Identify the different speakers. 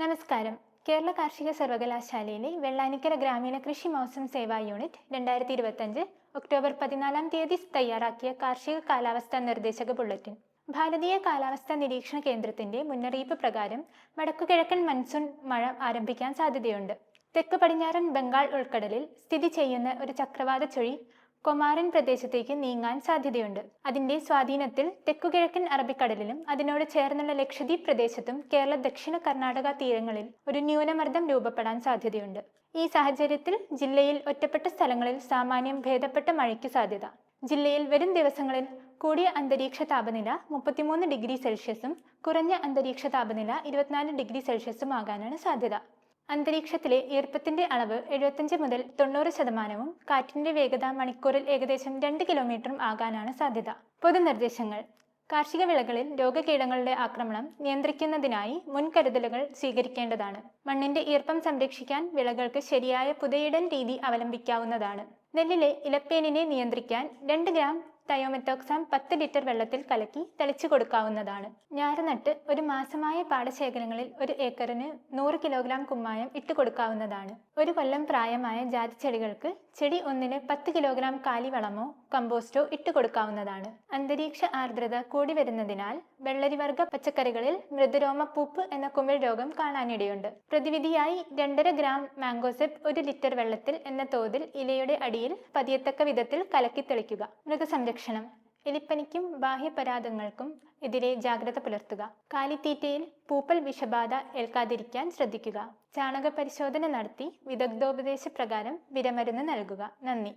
Speaker 1: നമസ്കാരം. കേരള കാർഷിക സർവകലാശാലയിലെ വെള്ളാനിക്കര ഗ്രാമീണ കൃഷി മൗസം സേവാ യൂണിറ്റ് രണ്ടായിരത്തി ഇരുപത്തഞ്ച് ഒക്ടോബർ പതിനാലാം തീയതി തയ്യാറാക്കിയ കാർഷിക കാലാവസ്ഥാ നിർദ്ദേശക ബുള്ളറ്റിൻ. ഭാരതീയ കാലാവസ്ഥാ നിരീക്ഷണ കേന്ദ്രത്തിന്റെ മുന്നറിയിപ്പ് പ്രകാരം വടക്കുകിഴക്കൻ മൺസൂൺ മഴ ആരംഭിക്കാൻ സാധ്യതയുണ്ട്. തെക്ക് പടിഞ്ഞാറൻ ബംഗാൾ ഉൾക്കടലിൽ സ്ഥിതി ചെയ്യുന്ന ഒരു ചക്രവാത ചുഴി കൊമാരൻ പ്രദേശത്തേക്ക് നീങ്ങാൻ സാധ്യതയുണ്ട്. അതിന്റെ സ്വാധീനത്തിൽ തെക്കുകിഴക്കൻ അറബിക്കടലിലും അതിനോട് ചേർന്നുള്ള ലക്ഷദ്വീപ് പ്രദേശത്തും കേരള ദക്ഷിണ കർണാടക തീരങ്ങളിൽ ഒരു ന്യൂനമർദ്ദം രൂപപ്പെടാൻ സാധ്യതയുണ്ട്. ഈ സാഹചര്യത്തിൽ ജില്ലയിൽ ഒറ്റപ്പെട്ട സ്ഥലങ്ങളിൽ സാമാന്യം ഭേദപ്പെട്ട മഴയ്ക്ക് സാധ്യത. ജില്ലയിൽ വരും ദിവസങ്ങളിൽ കൂടിയ അന്തരീക്ഷ താപനില മുപ്പത്തിമൂന്ന് ഡിഗ്രി സെൽഷ്യസും കുറഞ്ഞ അന്തരീക്ഷ താപനില ഇരുപത്തിനാല് ഡിഗ്രി സെൽഷ്യസും ആകാനാണ് സാധ്യത. അന്തരീക്ഷത്തിലെ ഈർപ്പത്തിന്റെ അളവ് എഴുപത്തഞ്ച് മുതൽ തൊണ്ണൂറ് ശതമാനവും കാറ്റിന്റെ വേഗത മണിക്കൂറിൽ ഏകദേശം രണ്ട് കിലോമീറ്ററും ആകാനാണ് സാധ്യത. പൊതുനിർദ്ദേശങ്ങൾ. കാർഷിക വിളകളിൽ രോഗകീടങ്ങളുടെ ആക്രമണം നിയന്ത്രിക്കുന്നതിനായി മുൻകരുതലുകൾ സ്വീകരിക്കേണ്ടതാണ്. മണ്ണിന്റെ ഈർപ്പം സംരക്ഷിക്കാൻ വിളകൾക്ക് ശരിയായ പുതയിടൽ രീതി അവലംബിക്കാവുന്നതാണ്. നെല്ലിലെ ഇലപ്പേനിനെ നിയന്ത്രിക്കാൻ രണ്ട് ഗ്രാം തയോമെത്തോക്സാം പത്ത് ലിറ്റർ വെള്ളത്തിൽ കലക്കി തെളിച്ചു കൊടുക്കാവുന്നതാണ്. ഞാറുനട്ട് ഒരു മാസമായ പാടശേഖരങ്ങളിൽ ഒരു ഏക്കറിന് നൂറ് കിലോഗ്രാം കുമ്മായം ഇട്ട് കൊടുക്കാവുന്നതാണ്. ഒരു കൊല്ലം പ്രായമായ ജാതി ചെടികൾക്ക് ചെടി ഒന്നിന് പത്ത് കിലോഗ്രാം കാലിവളമോ കമ്പോസ്റ്റോ ഇട്ട് കൊടുക്കാവുന്നതാണ്. അന്തരീക്ഷ ആർദ്രത കൂടി വരുന്നതിനാൽ വെള്ളരിവർഗ പച്ചക്കറികളിൽ മൃദുരോമപ്പൂപ്പ് എന്ന കുമിൾ രോഗം കാണാനിടയുണ്ട്. പ്രതിവിധിയായി രണ്ടര ഗ്രാം മാംഗോസെപ്പ് ഒരു ലിറ്റർ വെള്ളത്തിൽ എന്ന തോതിൽ ഇലയുടെ അടിയിൽ പതിയത്തക്ക വിധത്തിൽ കലക്കി തെളിക്കുക. മൃഗസംരക്ഷണം എലിപ്പനിക്കും ബാഹ്യപരാധങ്ങൾക്കും എതിരെ ജാഗ്രത പുലർത്തുക. കാലിത്തീറ്റയിൽ പൂപ്പൽ വിഷബാധ ഏൽക്കാതിരിക്കാൻ ശ്രദ്ധിക്കുക. ചാണക പരിശോധന നടത്തി വിദഗ്ധോപദേശ പ്രകാരം വിരമരുന്ന് നൽകുക. നന്ദി.